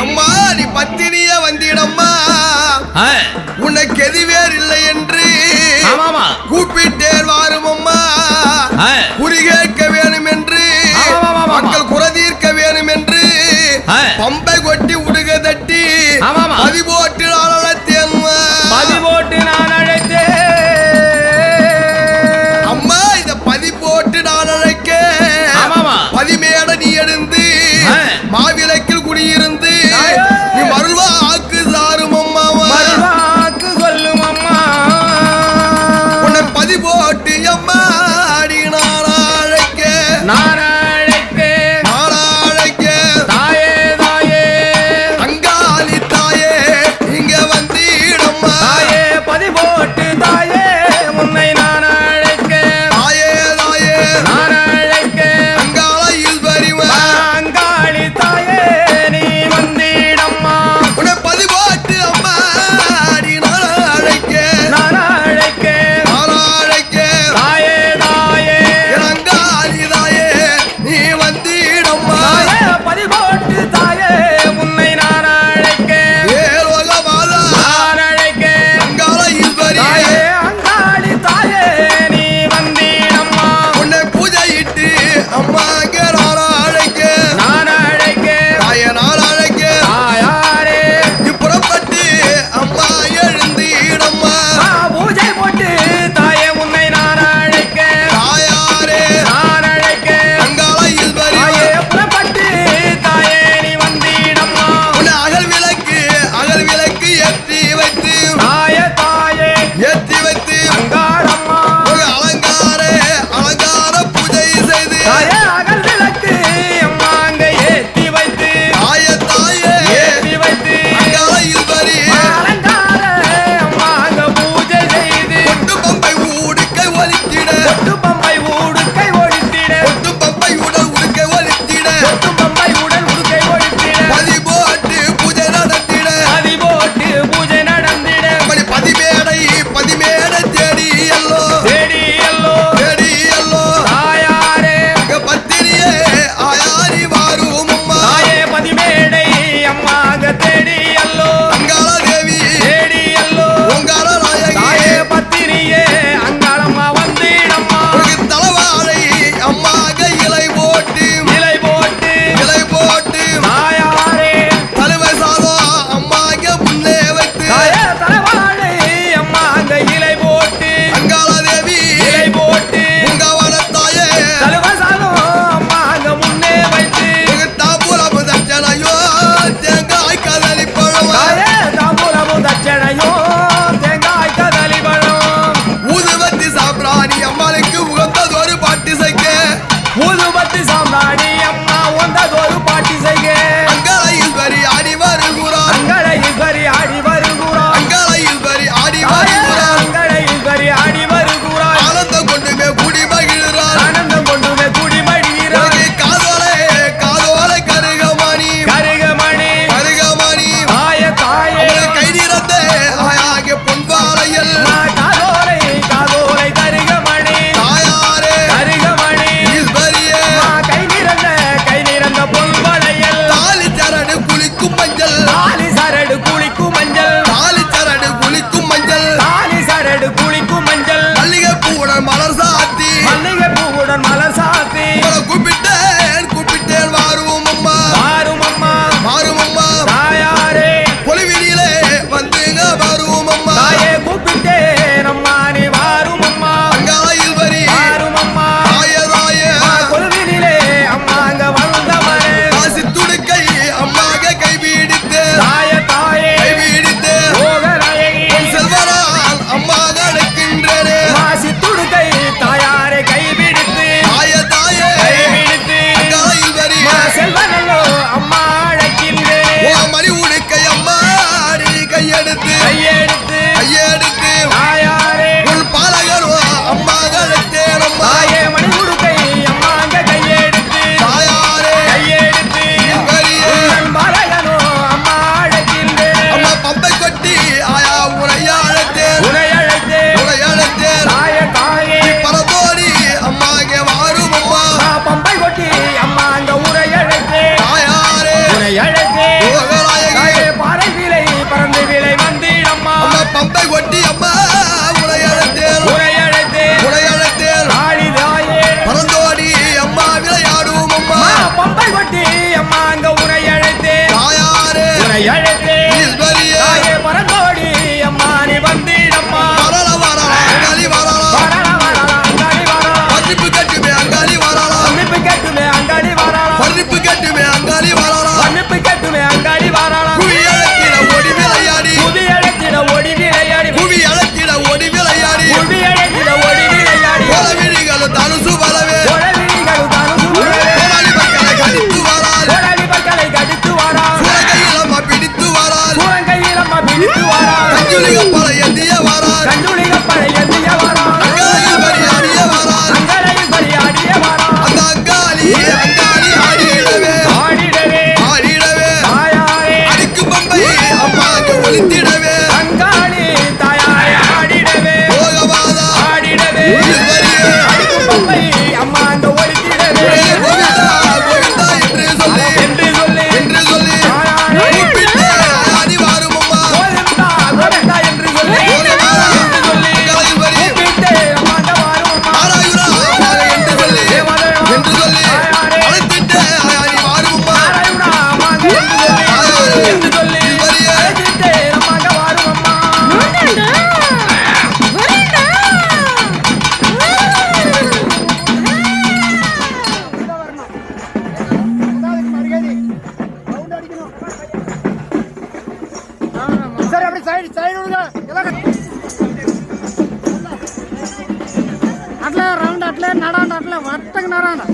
எம்மா நீ பத்தினிய வந்திடம்மா. உனக்கு எதுவேர் இல்லை என்று கூப்பிட்டேர் வாருமம்மா. நடாண்டாட்டில் வட்டக்கு நடாண்டா